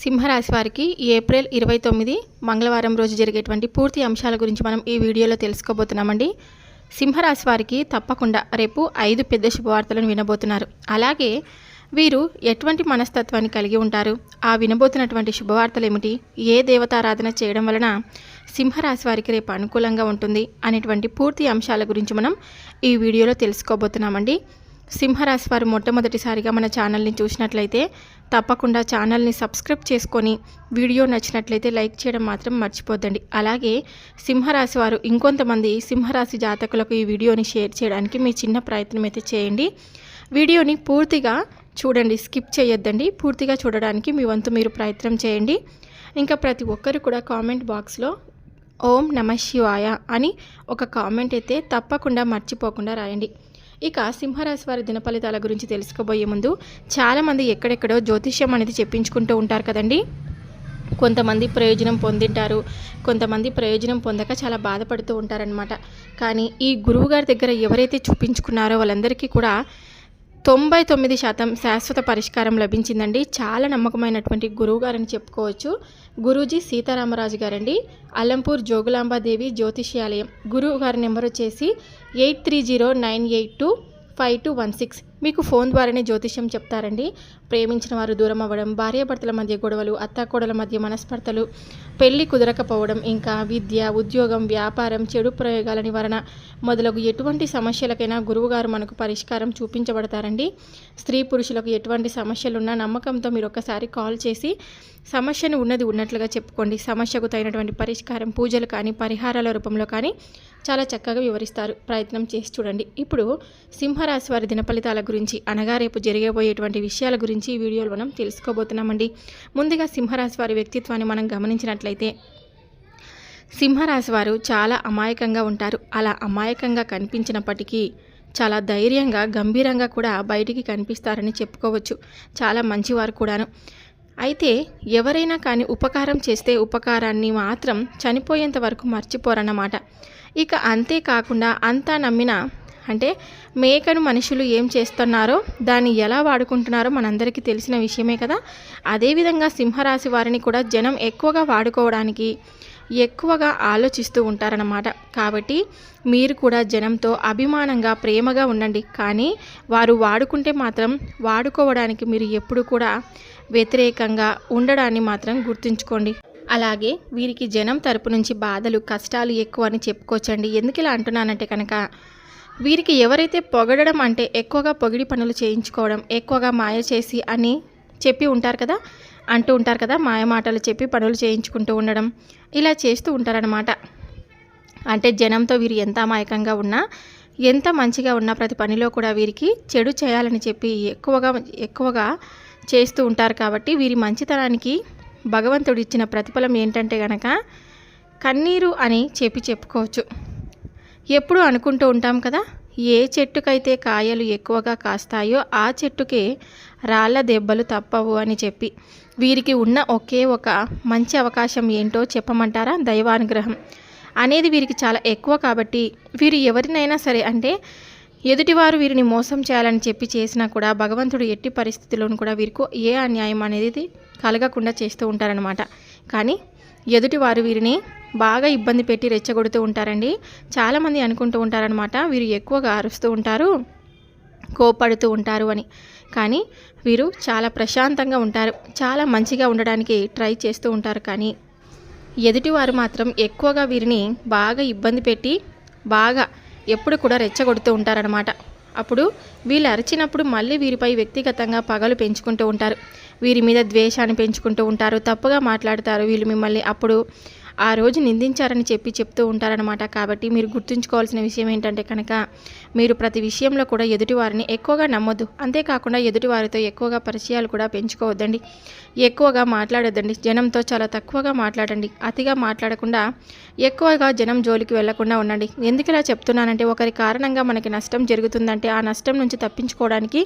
సింహరాశి వారికి ఏప్రిల్ ఇరవై తొమ్మిది మంగళవారం రోజు జరిగేటువంటి పూర్తి అంశాల గురించి మనం ఈ వీడియోలో తెలుసుకోబోతున్నామండి. సింహరాశి వారికి తప్పకుండా రేపు ఐదు పెద్ద శుభవార్తలను వినబోతున్నారు. అలాగే వీరు ఎటువంటి మనస్తత్వాన్ని కలిగి ఉంటారు? ఆ వినబోతున్నటువంటి శుభవార్తలు ఏమిటి ఏ దేవతారాధన చేయడం వలన సింహరాశి వారికి రేపు అనుకూలంగా ఉంటుంది? అనేటువంటి పూర్తి అంశాల గురించి మనం ఈ వీడియోలో తెలుసుకోబోతున్నామండి. సింహరాశి వారు మొట్టమొదటిసారిగా మన ఛానల్ని చూసినట్లయితే తప్పకుండా ఛానల్ని సబ్స్క్రైబ్ చేసుకొని వీడియో నచ్చినట్లయితే లైక్ చేయడం మాత్రం మర్చిపోద్దండి. అలాగే సింహరాశి వారు ఇంకొంతమంది సింహరాశి జాతకులకు ఈ వీడియోని షేర్ చేయడానికి మీ చిన్న ప్రయత్నం అయితే చేయండి. వీడియోని పూర్తిగా చూడండి స్కిప్ చేయొద్దండి. పూర్తిగా చూడడానికి మీ వంతు మీరు ప్రయత్నం చేయండి. ఇంకా ప్రతి ఒక్కరు కూడా కామెంట్ బాక్స్లో ఓం నమ శివాయ అని ఒక కామెంట్ అయితే తప్పకుండా మర్చిపోకుండా రాయండి. ఇక సింహరాశి వారి దినఫలితాల గురించి తెలుసుకోబోయే ముందు చాలామంది ఎక్కడెక్కడో జ్యోతిష్యం అనేది చెప్పించుకుంటూ ఉంటారు కదండి. కొంతమంది ప్రయోజనం పొందింటారు కొంతమంది ప్రయోజనం పొందక చాలా బాధపడుతూ ఉంటారనమాట కానీ ఈ గురువు గారి దగ్గర ఎవరైతే చూపించుకున్నారో వాళ్ళందరికీ కూడా తొంభై తొమ్మిది శాతం శాశ్వత పరిష్కారం లభించిందండి. చాలా నమ్మకమైనటువంటి గురువు గారని చెప్పుకోవచ్చు. గురూజీ సీతారామరాజు గారండి. అల్లంపూర్ జోగులాంబాదేవి జ్యోతిష్యాలయం. గురువు గారి నెంబర్ వచ్చేసి eight three zero nine eight two five two one six. మీకు ఫోన్ ద్వారానే జ్యోతిష్యం చెప్తారండి. ప్రేమించిన వారు దూరం అవ్వడం భార్యాభర్తల మధ్య గొడవలు అత్తాకోడల మధ్య మనస్పర్ధలు పెళ్ళి కుదరకపోవడం ఇంకా విద్య ఉద్యోగం వ్యాపారం చెడు ప్రయోగాల నివారణ మొదలగు ఎటువంటి సమస్యలకైనా గురువుగారు మనకు పరిష్కారం చూపించబడతారండి. స్త్రీ పురుషులకు ఎటువంటి సమస్యలున్నా నమ్మకంతో మీరు ఒకసారి కాల్ చేసి సమస్యను ఉన్నది ఉన్నట్లుగా చెప్పుకోండి. సమస్యకు తగినటువంటి పరిష్కారం పూజలు కానీ పరిహారాల రూపంలో కానీ చాలా చక్కగా వివరిస్తారు. ప్రయత్నం చేసి చూడండి. ఇప్పుడు సింహరాశి వారి దినఫలితాల గురించి అనగా రేపు జరగబోయేటువంటి విషయాల గురించి ఈ వీడియోలో మనం తెలుసుకోబోతున్నామండి. ముందుగా సింహరాశి వారి వ్యక్తిత్వాన్ని మనం గమనించినట్లయితే సింహరాశి వారు చాలా అమాయకంగా ఉంటారు. అలా అమాయకంగా కనిపించినప్పటికీ చాలా ధైర్యంగా గంభీరంగా కూడా బయటికి కనిపిస్తారని చెప్పుకోవచ్చు. చాలా మంచివారు కూడాను. అయితే ఎవరైనా కానీ ఉపకారం చేస్తే ఉపకారాన్ని మాత్రం చనిపోయేంత వరకు మర్చిపోరన్నమాట. ఇక అంతేకాకుండా అంతా నమ్మిన అంటే మేకను మనుషులు ఏం చేస్తున్నారో దాన్ని ఎలా వాడుకుంటున్నారో మనందరికీ తెలిసిన విషయమే కదా. అదేవిధంగా సింహరాశి వారిని కూడా జనం ఎక్కువగా వాడుకోవడానికి ఎక్కువగా ఆలోచిస్తూ ఉంటారన్నమాట. కాబట్టి మీరు కూడా జనంతో అభిమానంగా ప్రేమగా ఉండండి. కానీ వారు వాడుకుంటే మాత్రం వాడుకోవడానికి మీరు ఎప్పుడు కూడా వ్యతిరేకంగా ఉండడాన్ని మాత్రం గుర్తుంచుకోండి. అలాగే వీరికి జనం తరపు నుంచి బాధలు కష్టాలు ఎక్కువ అని చెప్పుకోవచ్చండి. ఎందుకు ఇలా అంటున్నానంటే కనుక వీరికి ఎవరైతే పొగడడం అంటే ఎక్కువగా పొగిడి పనులు చేయించుకోవడం ఎక్కువగా మాయ చేసి అని చెప్పి ఉంటారు కదా అంటూ ఉంటారు కదా మాయ మాటలు చెప్పి పనులు చేయించుకుంటూ ఉండడం ఇలా చేస్తూ ఉంటారనమాట అంటే జనంతో వీరు ఎంత అమాయకంగా ఉన్నా ఎంత మంచిగా ఉన్నా ప్రతి పనిలో కూడా వీరికి చెడు చేయాలని చెప్పి ఎక్కువగా ఎక్కువగా చేస్తూ ఉంటారు కాబట్టి వీరి మంచితనానికి భగవంతుడు ఇచ్చిన ప్రతిఫలం ఏంటంటే గనక కన్నీరు అని చెప్పి చెప్పుకోవచ్చు. ఎప్పుడు అనుకుంటూ ఉంటాం కదా ఏ చెట్టుకైతే కాయలు ఎక్కువగా కాస్తాయో ఆ చెట్టుకే రాళ్ళ దెబ్బలు తప్పవు అని చెప్పి. వీరికి ఉన్న ఒకే ఒక మంచి అవకాశం ఏంటో చెప్పమంటారా దైవానుగ్రహం? అనేది వీరికి చాలా ఎక్కువ కాబట్టి వీరు ఎవరినైనా సరే అంటే ఎదుటివారు వీరిని మోసం చేయాలని చెప్పి చేసినా కూడా భగవంతుడు ఎట్టి పరిస్థితుల్లోనూ కూడా వీరికి ఏ అన్యాయం అనేది కలగకుండా చేస్తూ ఉంటారనమాట కానీ ఎదుటివారు వీరిని బాగా ఇబ్బంది పెట్టి రెచ్చగొడుతూ ఉంటారండి. చాలామంది అనుకుంటూ ఉంటారనమాట వీరు ఎక్కువగా అరుస్తూ ఉంటారు కోపడుతూ ఉంటారు అని. కానీ వీరు చాలా ప్రశాంతంగా ఉంటారు చాలా మంచిగా ఉండడానికి ట్రై చేస్తూ ఉంటారు కానీ ఎదుటివారు మాత్రం ఎక్కువగా వీరిని బాగా ఇబ్బంది పెట్టి బాగా ఎప్పుడు కూడా రెచ్చగొడుతూ ఉంటారనమాట అప్పుడు వీళ్ళు అరిచినప్పుడు మళ్ళీ వీరిపై వ్యక్తిగతంగా పగలు పెంచుకుంటూ ఉంటారు. వీరి మీద ద్వేషాన్ని పెంచుకుంటూ ఉంటారు తప్పుగా మాట్లాడతారు వీళ్ళు మిమ్మల్ని అప్పుడు ఆ రోజు నిందించారని చెప్పి చెప్తూ ఉంటారనమాట కాబట్టి మీరు గుర్తుంచుకోవాల్సిన విషయం ఏంటంటే కనుక మీరు ప్రతి విషయంలో కూడా ఎదుటివారిని ఎక్కువగా నమ్మొద్దు. అంతేకాకుండా ఎదుటివారితో ఎక్కువగా పరిచయాలు కూడా పెంచుకోవద్దండి. ఎక్కువగా మాట్లాడొద్దండి. జనంతో చాలా తక్కువగా మాట్లాడండి. అతిగా మాట్లాడకుండా ఎక్కువగా జనం జోలికి వెళ్ళకుండా ఉండండి. ఎందుకు ఇలా చెప్తున్నానంటే ఒకరి కారణంగా మనకి నష్టం జరుగుతుందంటే ఆ నష్టం నుంచి తప్పించుకోవడానికి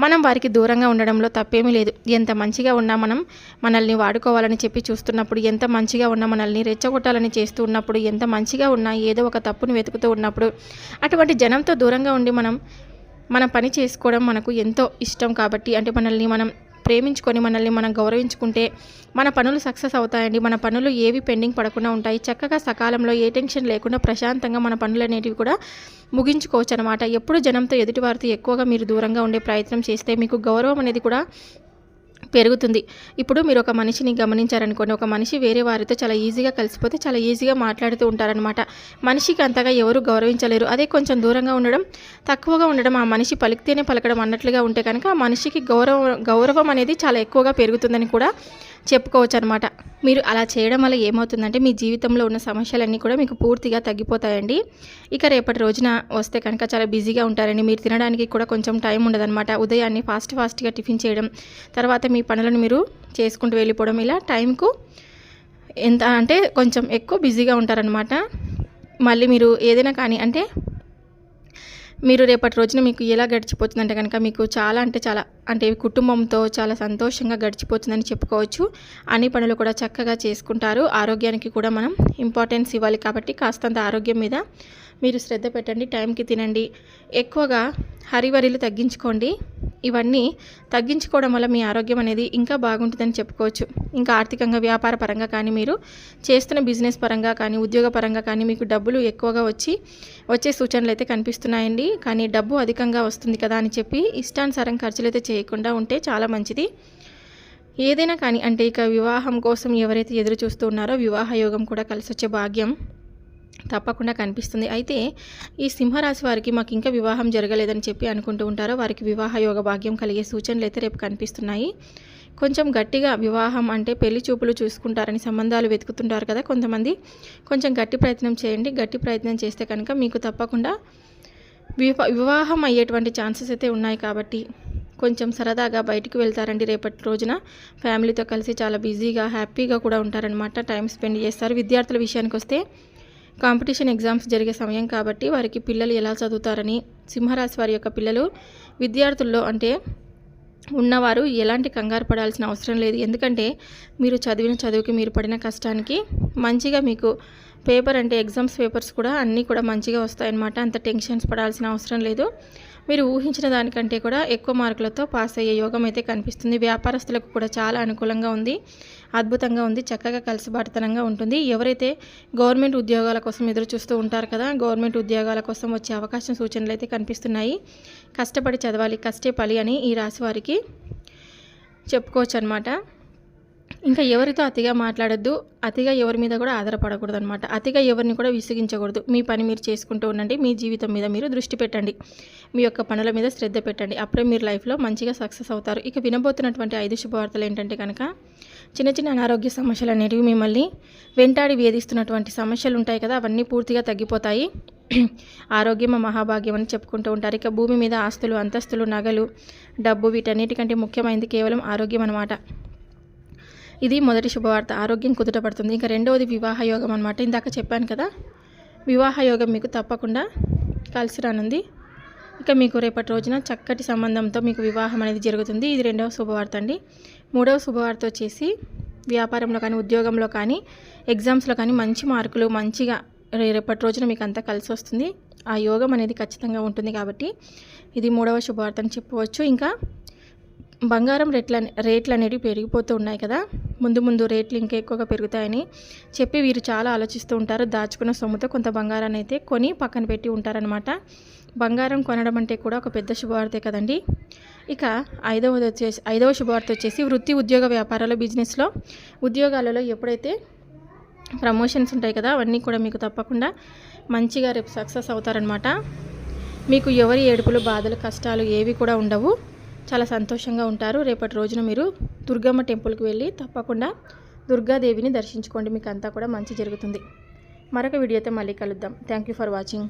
మనం వారికి దూరంగా ఉండడంలో తప్పేమీ లేదు. ఎంత మంచిగా ఉన్నా మనం మనల్ని వాడుకోవాలని చెప్పి చూస్తున్నప్పుడు ఎంత మంచిగా ఉన్నా మనల్ని రెచ్చగొట్టాలని చేస్తూ ఉన్నప్పుడు ఎంత మంచిగా ఉన్నా ఏదో ఒక తప్పును వెతుకుతూ ఉన్నప్పుడు అటువంటి జనంతో దూరంగా ఉండి మనం మన పని చేసుకోవడం మనకు ఎంతో ఇష్టం కాబట్టి అంటే మనల్ని మనం ప్రేమించుకొని మనల్ని మనం గౌరవించుకుంటే మన పనులు సక్సెస్ అవుతాయండి. మన పనులు ఏవి పెండింగ్ పడకుండా ఉంటాయి. చక్కగా సకాలంలో ఏ టెన్షన్ లేకుండా ప్రశాంతంగా మన పనులు అనేటివి కూడా ముగించుకోవచ్చు అనమాట ఎప్పుడు జనంతో ఎదుటివారితో ఎక్కువగా మీరు దూరంగా ఉండే ప్రయత్నం చేస్తే మీకు గౌరవం అనేది కూడా పెరుగుతుంది. ఇప్పుడు మీరు ఒక మనిషిని గమనించారనుకోండి ఒక మనిషి వేరే వారితో చాలా ఈజీగా కలిసిపోతే చాలా ఈజీగా మాట్లాడుతూ ఉంటారనమాట మనిషికి అంతగా ఎవరు గౌరవించలేరు. అదే కొంచెం దూరంగా ఉండడం తక్కువగా ఉండడం ఆ మనిషి పలికితేనే పలకడం అన్నట్లుగా ఉంటే కనుక ఆ మనిషికి గౌరవం గౌరవం అనేది చాలా ఎక్కువగా పెరుగుతుందని కూడా చెప్పుకోవచ్చు అనమాట మీరు అలా చేయడం వల్ల ఏమవుతుందంటే మీ జీవితంలో ఉన్న సమస్యలన్నీ కూడా మీకు పూర్తిగా తగ్గిపోతాయండి. ఇక రేపటి రోజున వస్తే కనుక చాలా బిజీగా ఉంటారండి. మీరు తినడానికి కూడా కొంచెం టైం ఉండదన్నమాట. ఉదయాన్నే ఫాస్ట్ ఫాస్ట్గా టిఫిన్ చేయడం తర్వాత మీ పనులను మీరు చేసుకుంటూ వెళ్ళిపోవడం ఇలా టైంకు ఎంత అంటే కొంచెం ఎక్కువ బిజీగా ఉంటారనమాట మళ్ళీ మీరు ఏదైనా కానీ అంటే మీరు రేపటి రోజున మీకు ఎలా గడిచిపోతుందంటే కనుక మీకు చాలా అంటే చాలా అంటే కుటుంబంతో చాలా సంతోషంగా గడిచిపోతుందని చెప్పుకోవచ్చు. అన్ని పనులు కూడా చక్కగా చేసుకుంటారు. ఆరోగ్యానికి కూడా మనం ఇంపార్టెన్స్ ఇవ్వాలి కాబట్టి కాస్తంత ఆరోగ్యం మీద మీరు శ్రద్ధ పెట్టండి టైంకి తినండి. ఎక్కువగా హరివరిలు తగ్గించుకోండి. ఇవన్నీ తగ్గించుకోవడం వల్ల మీ ఆరోగ్యం అనేది ఇంకా బాగుంటుందని చెప్పుకోవచ్చు. ఇంకా ఆర్థికంగా వ్యాపార పరంగా కానీ మీరు చేస్తున్న బిజినెస్ పరంగా కానీ ఉద్యోగ పరంగా కానీ మీకు డబ్బులు ఎక్కువగా వచ్చి వచ్చే సూచనలు అయితే కనిపిస్తున్నాయండి. కానీ డబ్బు అధికంగా వస్తుంది కదా అని చెప్పి ఇష్టానుసారం ఖర్చులు అయితే చేయకుండా ఉంటే చాలా మంచిది. ఏదైనా కానీ అంటే ఇక వివాహం కోసం ఎవరైతే ఎదురు చూస్తూ ఉన్నారో వివాహ యోగం కూడా కలిసి వచ్చే భాగ్యం. తప్పకుండా కనిపిస్తుంది. అయితే ఈ సింహరాశి వారికి మాకు ఇంకా వివాహం జరగలేదని చెప్పి అనుకుంటూ ఉంటారో. వారికి వివాహ యోగ భాగ్యం కలిగే సూచనలు అయితే రేపు కనిపిస్తున్నాయి. కొంచెం గట్టిగా వివాహం అంటే పెళ్ళి చూపులు చూసుకుంటారని సంబంధాలు వెతుకుతుంటారు కదా కొంతమంది. కొంచెం గట్టి ప్రయత్నం చేయండి. గట్టి ప్రయత్నం చేస్తే కనుక మీకు తప్పకుండా వివాహం అయ్యేటువంటి ఛాన్సెస్ అయితే ఉన్నాయి కాబట్టి కొంచెం సరదాగా బయటికి వెళ్తారండి రేపటి రోజున. ఫ్యామిలీతో కలిసి చాలా బిజీగా హ్యాపీగా కూడా ఉంటారనమాట టైం స్పెండ్ చేస్తారు. విద్యార్థుల విషయానికి వస్తే కాంపిటీషన్ ఎగ్జామ్స్ జరిగే సమయం కాబట్టి వారికి పిల్లలు ఎలా చదువుతారని సింహరాశి వారి యొక్క పిల్లలు విద్యార్థుల్లో అంటే ఉన్నవారు ఎలాంటి కంగారు పడాల్సిన అవసరం లేదు. ఎందుకంటే మీరు చదివిన చదువుకి మీరు పడిన కష్టానికి మంచిగా మీకు పేపర్ అంటే ఎగ్జామ్స్ పేపర్స్ కూడా అన్నీ కూడా మంచిగా వస్తాయన్నమాట. అంత టెన్షన్స్ పడాల్సిన అవసరం లేదు. మీరు ఊహించిన దానికంటే కూడా ఎక్కువ మార్కులతో పాస్ అయ్యే యోగం అయితే కనిపిస్తుంది. వ్యాపారస్తులకు కూడా చాలా అనుకూలంగా ఉంది. అద్భుతంగా ఉంది. చక్కగా కలిసిబాటుతనంగా ఉంటుంది. ఎవరైతే గవర్నమెంట్ ఉద్యోగాల కోసం ఎదురు చూస్తూ ఉంటారు కదా గవర్నమెంట్ ఉద్యోగాల కోసం వచ్చే అవకాశం సూచనలు అయితే కనిపిస్తున్నాయి. కష్టపడి చదవాలి కష్టే పలి అని ఈ రాశి వారికి చెప్పుకోవచ్చు అనమాట ఇంకా ఎవరితో అతిగా మాట్లాడద్దు అతిగా ఎవరి మీద కూడా ఆధారపడకూడదు అనమాట అతిగా ఎవరిని కూడా విసిగించకూడదు. మీ పని మీరు చేసుకుంటూ ఉండండి మీ జీవితం మీద మీరు దృష్టి పెట్టండి. మీ యొక్క పనుల మీద శ్రద్ధ పెట్టండి. అప్పుడే మీరు లైఫ్లో మంచిగా సక్సెస్ అవుతారు. ఇక వినబోతున్నటువంటి ఐదు శుభవార్తలు ఏంటంటే కనుక చిన్న చిన్న అనారోగ్య సమస్యలు అనేవి మిమ్మల్ని వెంటాడి వేధిస్తున్నటువంటి సమస్యలు ఉంటాయి కదా అవన్నీ పూర్తిగా తగ్గిపోతాయి. ఆరోగ్యం మహాభాగ్యం అని చెప్పుకుంటూ ఉంటారు. ఇక భూమి మీద ఆస్తులు అంతస్తులు నగలు డబ్బు వీటన్నిటికంటే ముఖ్యమైనది కేవలం ఆరోగ్యం అనమాట ఇది మొదటి శుభవార్త. ఆరోగ్యం కుదుటపడుతుంది ఇంకా రెండవది వివాహ యోగం అనమాట ఇందాక చెప్పాను కదా. వివాహ యోగం మీకు తప్పకుండా కలిసి రానుంది. ఇక మీకు రేపటి రోజున చక్కటి సంబంధంతో మీకు వివాహం అనేది జరుగుతుంది. ఇది రెండవ శుభవార్త అండి. మూడవ శుభవార్త వచ్చేసి వ్యాపారంలో కానీ ఉద్యోగంలో కానీ ఎగ్జామ్స్లో కానీ మంచి మార్కులు మంచిగా రేపటి రోజున మీకు అంతా కలిసి వస్తుంది. ఆ యోగం అనేది ఖచ్చితంగా ఉంటుంది కాబట్టి ఇది మూడవ శుభవార్త అని చెప్పవచ్చు. ఇంకా బంగారం రేట్ల రేట్లు అనేవి పెరిగిపోతూ ఉన్నాయి కదా. ముందు ముందు రేట్లు ఇంకా ఎక్కువగా పెరుగుతాయని చెప్పి వీరు చాలా ఆలోచిస్తూ ఉంటారు. దాచుకున్న సొమ్ముతో కొంత బంగారాన్ని అయితే కొని పక్కన పెట్టి ఉంటారనమాట బంగారం కొనడం అంటే కూడా ఒక పెద్ద శుభవార్తే కదండి. ఇక ఐదవది వచ్చేసి ఐదవ శుభవార్త వచ్చేసి వృత్తి ఉద్యోగ వ్యాపారాలు బిజినెస్లో. ఉద్యోగాలలో ఎప్పుడైతే ప్రమోషన్స్ ఉంటాయి కదా అవన్నీ కూడా మీకు తప్పకుండా మంచిగా రేపు సక్సెస్ అవుతారనమాట మీకు ఎవరి ఏడుపులు బాధలు కష్టాలు ఏవి కూడా ఉండవు. చాలా సంతోషంగా ఉంటారు. రేపటి రోజున మీరు దుర్గమ్మ టెంపుల్కి వెళ్ళి తప్పకుండా దుర్గాదేవిని దర్శించుకోండి. మీకు అంతా కూడా మంచి జరుగుతుంది. మరొక వీడియోతో మళ్ళీ కలుద్దాం. Thank you for watching